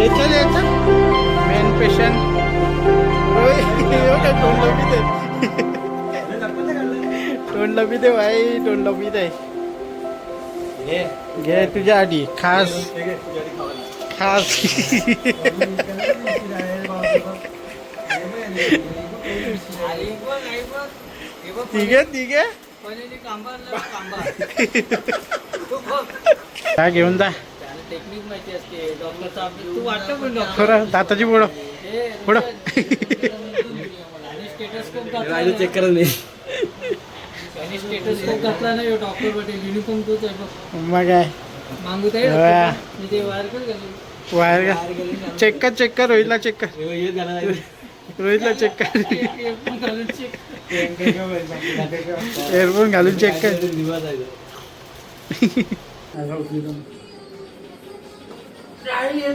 याच्यात याच्यात main patient तोंड लपी दे तोंड लपी दे भाई तोंड लपी दे घे तुझ्या आधी खास खास तिघे तिघे काय घेऊन जा माहिती असते. डॉक्टरचा तू वाटतं पण डॉक्टर खरं दाताची बोड पुढं. आणि स्टेटस्कोप घातला चेक करत नाही. त्याने स्टेटस्कोप घातला ना डॉक्टर भेटेल युनिफॉर्म तोच आहे बघ. मग काय? मागू ते हा. ते वायर कर घालून. वायर का चेक कर चेक कर रोहितला चेक कर. रोहितला चेक कर. एक- एक पण घालून check. एअरफोन घालून चेक कर. आहे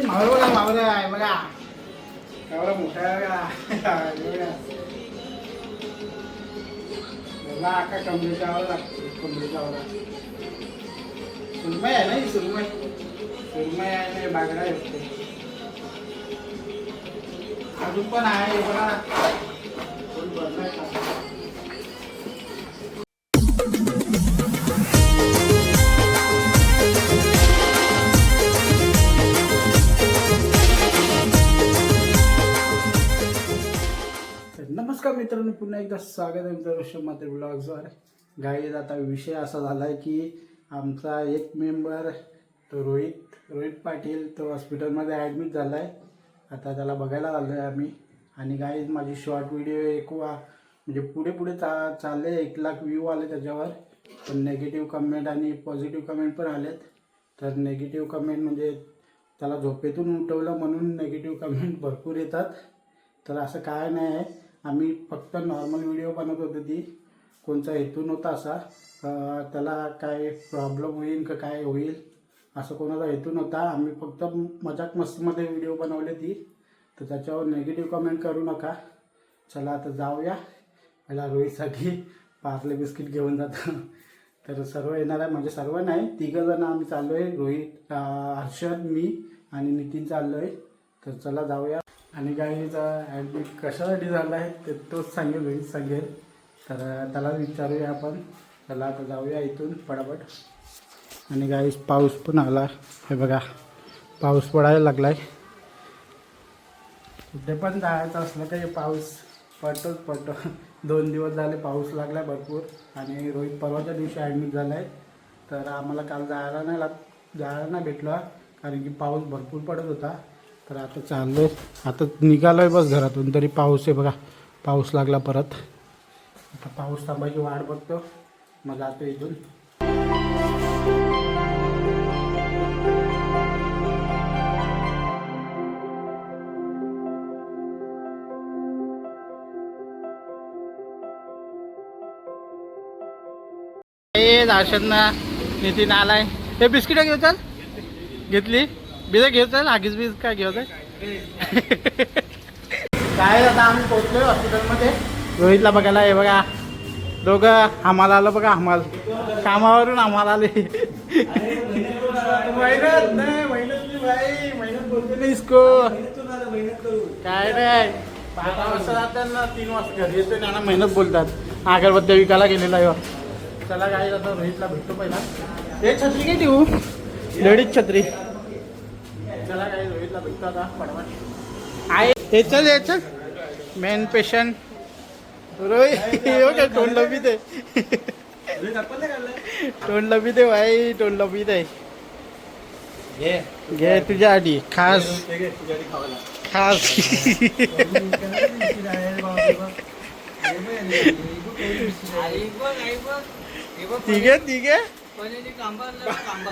मावरा मोठा आहे बघा बघा. बघा, अख्खा कमरेच्या आवाज लागतो कमरेच्या आवाज सुरमई आहे ना ही सुरमई सुरमई आहे ना बागडा आहे वाटतं. अजून पण आहे बघा मित्रांनो पुन्हा एकदा स्वागत आहे मित्रांनो मात्र ब्लॉग्सवर गाईज आता विषय असा झाला आहे की आमचा एक मेंबर तो रोहित रोहित पाटील तो हॉस्पिटलमध्ये ॲडमिट झाला आहे आता त्याला बघायला आलो आहे आम्ही. आणि गाईज माझी शॉर्ट व्हिडिओ एक वा म्हणजे पुढे पुढे चा चालले. एक लाख व्ह्यू आले त्याच्यावर. पण नेगेटिव्ह कमेंट आणि पॉझिटिव्ह कमेंट पण आलेत. तर नेगेटिव्ह कमेंट म्हणजे त्याला झोपेतून उठवलं म्हणून नेगेटिव्ह कमेंट भरपूर येतात. तर असं काय नाही आहे. आम्ही फक्त नॉर्मल व्हिडिओ बनवत होतो ती. कोणचा हेतू नव्हता असा. त्याला काय प्रॉब्लेम होईल का काय होईल असं कोणाचा हेतू नव्हता. आम्ही फक्त मजाक मस्तीमध्ये व्हिडिओ बनवले ती. तर त्याच्यावर नेगेटिव्ह कमेंट करू नका. चला आता जाऊया. पहिला रोहितसाठी पार्ले बिस्किट घेऊन जातो. तर सर्व येणार आहे. म्हणजे सर्व नाही तिघं जण आम्ही चाललो आहे रोहित हर्षद मी आणि नितीन चाललो आहे तर चला जाऊया. आणि गाईचा ॲडमिट कशासाठी झाला आहे ते तोच सांगेल रोहित सांगेल. तर त्याला विचारूया आपण. त्याला आता जाऊया इथून पटापट आणि गाईस पाऊस पण आला. हे बघा पाऊस पडायला लागला आहे कुठे पण जायचं असलं काही पाऊस पडतोच पडतो. दोन दिवस झाले पाऊस लागला भरपूर. आणि रोहित परवाच्या दिवशी ॲडमिट झाला आहे तर आम्हाला काल जायला नाही लाग जायला नाही भेटलो. कारण की पाऊस भरपूर पडत होता. तर आता चाललो. आता निघालो आहे बस घरातून. तरी पाऊस आहे बघा. पाऊस लागला परत. आता पाऊस थांबायची वाट बघतो. मग जातो इथून. ए ना नितीन आलाय. हे बिस्किट घेऊ चल. घेतली? बिजा घ्यायचं आहे आगीच बीज काय घेऊ काय आता आम्ही पोहोचलोय हॉस्पिटलमध्ये रोहितला बघायला हे बघा. दोघं आम्हाला आलं बघा आम्हाला कामावरून आम्हाला आले. मेहनत नाही मेहनत इसको. काय नाही बारा वाजता जातात तीन वाजता घरी येतो त्यांना मेहनत बोलतात. अगरबत्त्या विकायला गेलेला आहे. चला काय आता रोहितला भेटतो पहिला. हे छत्री काय देऊ लेडीज छत्री. चला काय रोहितला भेटतो आता पटपट आहे हे चल हे चल. मेन पेशंट रोहित हो काय तोंड लपी दे तोंड लपी दे भाई तोंड लपी दे घे. तुझ्या आधी. खास. खास. हे तिघे तिघे कांबा बघ, कांबा.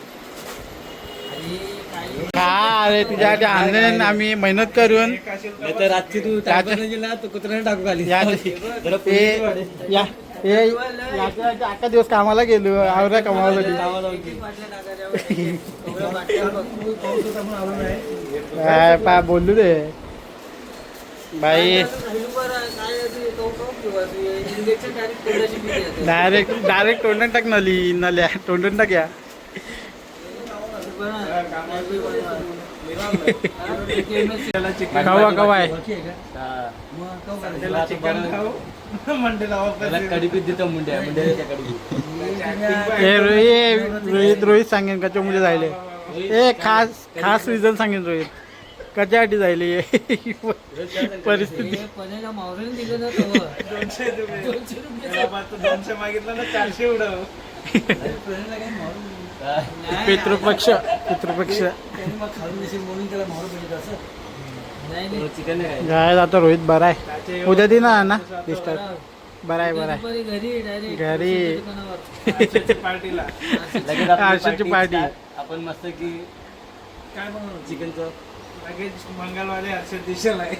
हा अरे तुझ्यासाठी आणले आम्ही मेहनत करून. तर रात्री तू टाकून ना तू कुत्र्याने टाकू खाली या जरा या. हे याच्या याच्या अख्खा दिवस कामाला गेलो आवरा कमावसाठी काय पा बोलू दे. बाई. डायरेक्ट डायरेक्ट तोंडात टाक नली नल्या तोंडून टाक या. कवा कवा आहे हे. रोहित रोहित रोहित सांगेन कच्या मुले जायले. ए खास खास रिझन सांगेन रोहित. कच्यासाठी जायले परिस्थिती. दोनशे मागितलं ना चारशे उडव पितृपक्ष पितृपक्ष काय आता रोहित बरा आहे उद्या दे ना ना डिस्टर्ब बरा आहे बरा आहे घरी. पार्टीला आरशाची पार्टी. आपण मस्त की काय बनवणार चिकनचं लगेच मंगळवारी हर्षद दिशेला आहे.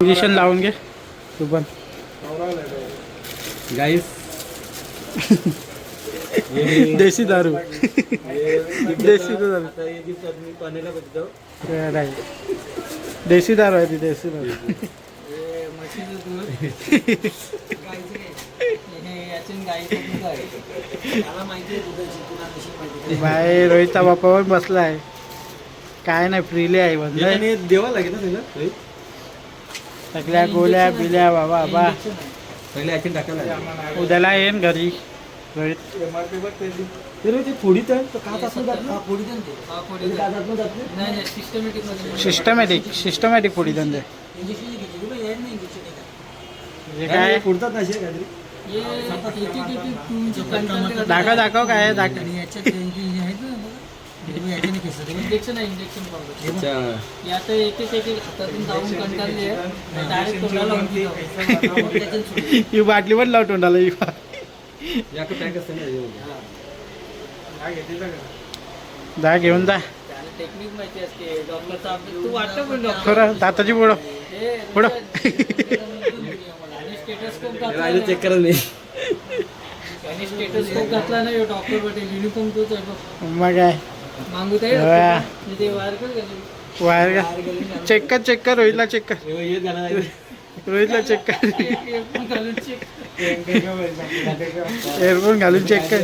इंजेक्शन लावून घे तू पण. गाईस देशी दारू. देशी दारू. नाही. देशी दारू आहे ती देशी दारू. बाई रोहितचा बाप्पा पण बसला आहे काय नाही फ्रीली आहे. देवा लागेल ना तुला सगळ्या गोल्या बिल्या बाबा बा पहिले याची टाकायला उद्याला येईन घरी. तर सिस्टमॅटिक सिस्टमॅटिक सिस्टमॅटिक पुढी धंदे हे काय? फोडतात ना हे दाखव दाखव काय आहे, दाखव. हे जे आहेत ना बघा, याच्याने खेचतात. इंजेक्शन आहे इंजेक्शन पावडर आता एक एक एक एक हातातून जाऊन कंटाळली आहे. डायरेक्ट तोंडाला लावून दिलं. मग त्याच्यात सुटली. बाटली पण लाव तोंडाला ही हा जा घेऊन जा. त्याला टेक्निक माहिती असते. डॉक्टरचा अभ्यास तू वाटतं पण डॉक्टर. खरं दाताची पुढं हे पुढं. आणि स्टेटस्कोप घातला चेक करत नाही. त्याने स्टेटस्कोप घातला ना डॉक्टर भेटेल युनिफॉर्म तोच आहे बघ. मग काय? वायर का? चेक कर चेक कर रोहितला चेक कर. रोहितला चेक कर. Earphone घालून check. एअरफोन घालून चेक कर.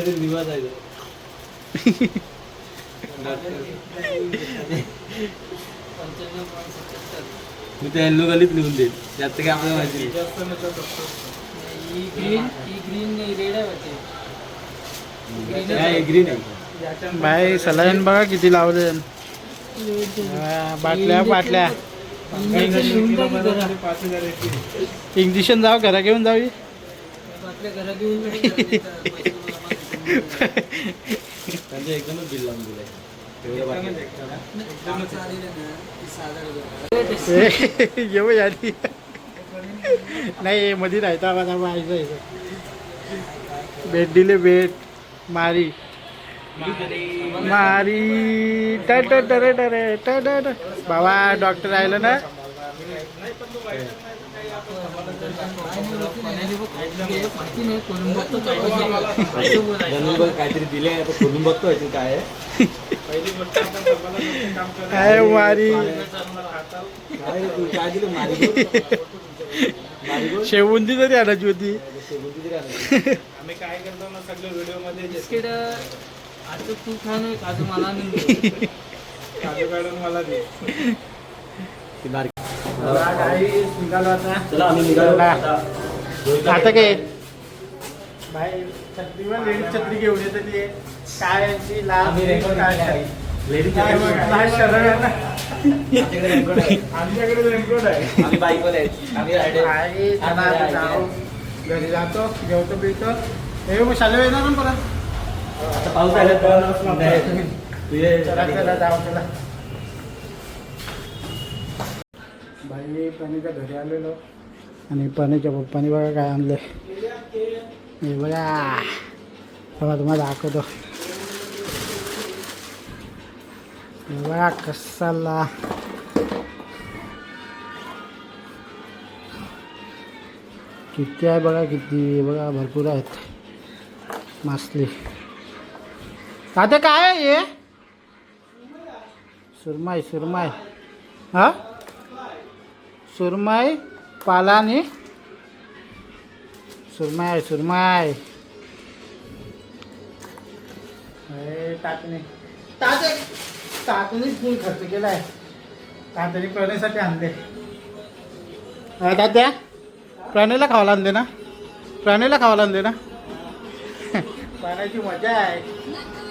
मी त्या येल्लो गलीत लिहून देईल त्यात काय आपल्याला माहिती. जास्त ही ग्रीन ही ग्रीन रेड आहे. ग्रीन आहे. बाई सलाईन बघा किती लावले. बाटल्या बाटल्या. इंजेक्शन जाव घरा. जाऊ. घेऊन जावी ए, येऊ नाही मध्ये राहता माझा माहिती भेट दिले भेट. मारी. मारी. ट ट ट रे ट रे ट ट ट. बाबा डॉक्टर राहिलं ना. काहीतरी दिले खोलून बघतो काय काय मारी? काय रे तू काय दिलं मारी मारी शेवुंदी तरी आणायची होती. आम्ही काय करतो ना सगळे व्हिडिओमध्ये आता तू खा ना काजू मला नाही देऊ. काजू काढून मला दे निघालो आता चला आम्ही निघालो चला. आता रोहितला आता काय छत्रीवर लेडीज छत्री घेऊन आहे काय यांची आम्ही काय आहे. काय बघ, आहे. आहे ना. आमच्याकडे रेनकोट आहे. आमच्याकडे रेनकोट आहे आम्ही बाईकवर आम्ही चला आता जाऊ. घरी जातो जेवतो पितो हे मग शाले येणार ना परत आता पाऊस आला तर पणीच्या घरी आलेलो. आणि पणीच्या पप्पानी बघा काय आणले हे बघा. तेव्हा तुम्हाला दाखवतो. हे बघा कसाला किती आहे बघा किती? बघा भरपूर आहेत. मासली आता काय आहे हे? सुरमाई सुरमाई. हा? सुरमाई पालानी. सुरमाय सुरमाय टाकणे ताते टाकणे फुल खर्च केलाय. तातडी प्रणयसाठी आणले. तात्या प्राणीला खावायला आणले ना? प्राणीला खावायला आणले ना? पाण्याची मजा आहे.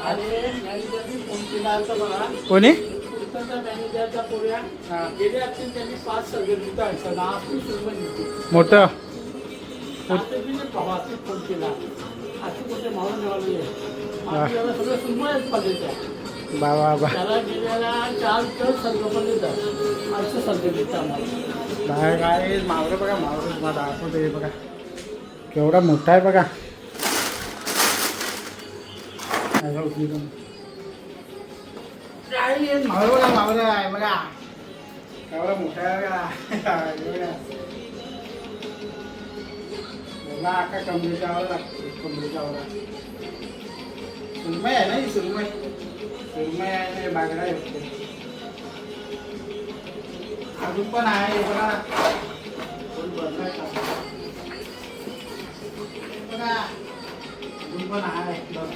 आणि मॅनेजरनी फोन केला होता बघा कोणी? कीर्तनचा मॅनेजरचा पोऱ्या गेले असतील त्यांनी पाच सगळे मोठं? प्रवासी फोन केला. सगळं पाहिजे त्याला गेल्याला चार तर देतात. असं आम्हाला. बाहेर. काय मावरं बघा मावरं मला दाखवतो हे बघा. केवढा मोठा आहे बघा. काय उचली पण. काय नाही, मावरं बघा मावरं आहे बघा केवढा मोठा आहे बघा हे बघा.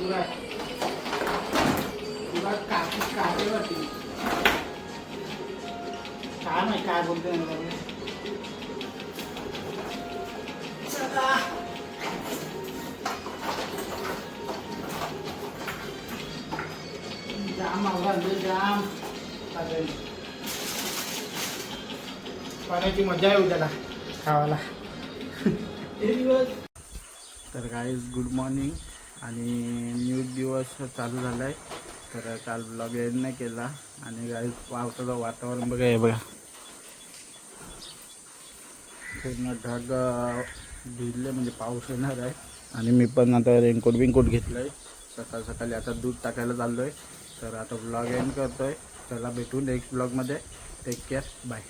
याला काय माहिती काय बोलते मला बघ. चला. जाम जाम. पाण्याची मजा आहे उद्याला खावायला तर गाईज गुड मॉर्निंग आणि न्यू दिवस चालू झाला आहे तर काल ब्लॉग एंड नाही केला. आणि गाईज पावसाचं वातावरण बघा आहे बघा. पूर्ण ढग भिजले म्हणजे पाऊस येणार आहे. आणि मी पण आता रेनकोट बिनकोट घेतलं आहे सकाळ सकाळी आता दूध टाकायला चाललो आहे तर आता ब्लॉग एंड करतो आहे चला भेटू नेक्स्ट ब्लॉगमध्ये टेक केअर बाय